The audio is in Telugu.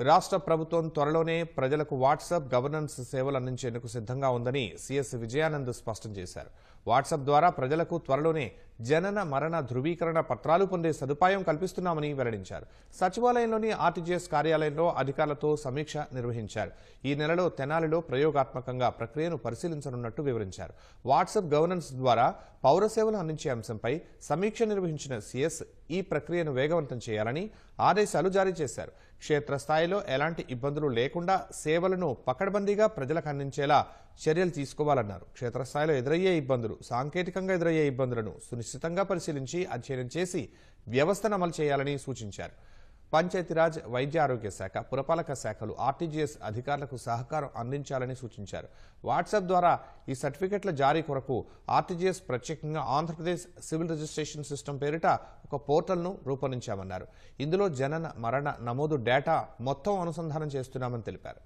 రాష్ట్ర ప్రభుత్వం త్వరలోనే ప్రజలకు వాట్సాప్ గవర్నెన్స్ సేవలు అందించేందుకు సిద్ధంగా ఉందని సీఎస్ విజయానంద్ స్పష్టం చేశారు. వాట్సాప్ ద్వారా ప్రజలకు త్వరలోనే జనన మరణ ధృవీకరణ పత్రాలు పొందే సదుపాయం కల్పిస్తున్నామని వెల్లడించారు. సచివాలయంలోని ఆర్టీజీఎస్ కార్యాలయంలో అధికారులతో సమీక్ష నిర్వహించారు. ఈ నెలలో తెనాలిలో ప్రయోగాత్మకంగా ప్రక్రియను పరిశీలించనున్నట్టు వివరించారు. వాట్సాప్ గవర్నెన్స్ ద్వారా పౌర సేవలు అందించే అంశంపై సమీక్ష నిర్వహించిన సీఎస్ ఈ ప్రక్రియను వేగవంతం చేయాలని ఆదేశాలు జారీ చేశారు. క్షేత్రస్థాయిలో ఎలాంటి ఇబ్బందులు లేకుండా సేవలను పకడ్బందీగా ప్రజలకు అందించేలా చర్యలు తీసుకోవాలన్నారు. క్షేత్రస్థాయిలో ఎదురయ్యే ఇబ్బందులు సాంకేతికంగా ఎదురయ్యే ఇబ్బందులను విస్తృతంగా పరిశీలించి అధ్యయనం చేసి వ్యవస్థను అమలు చేయాలని సూచించారు. పంచాయతీరాజ్ వైద్య ఆరోగ్య శాఖ పురపాలక శాఖలు ఆర్టీజీఎస్ అధికారులకు సహకారం అందించాలని సూచించారు. వాట్సాప్ ద్వారా ఈ సర్టిఫికెట్ల జారీ కొరకు ఆర్టీజీఎస్ ప్రత్యేకంగా ఆంధ్రప్రదేశ్ సివిల్ రిజిస్ట్రేషన్ సిస్టమ్ పేరిట ఒక పోర్టల్ను రూపొందించామన్నారు. ఇందులో జనన మరణ నమోదు డేటా మొత్తం అనుసంధానం చేస్తున్నామని తెలిపారు.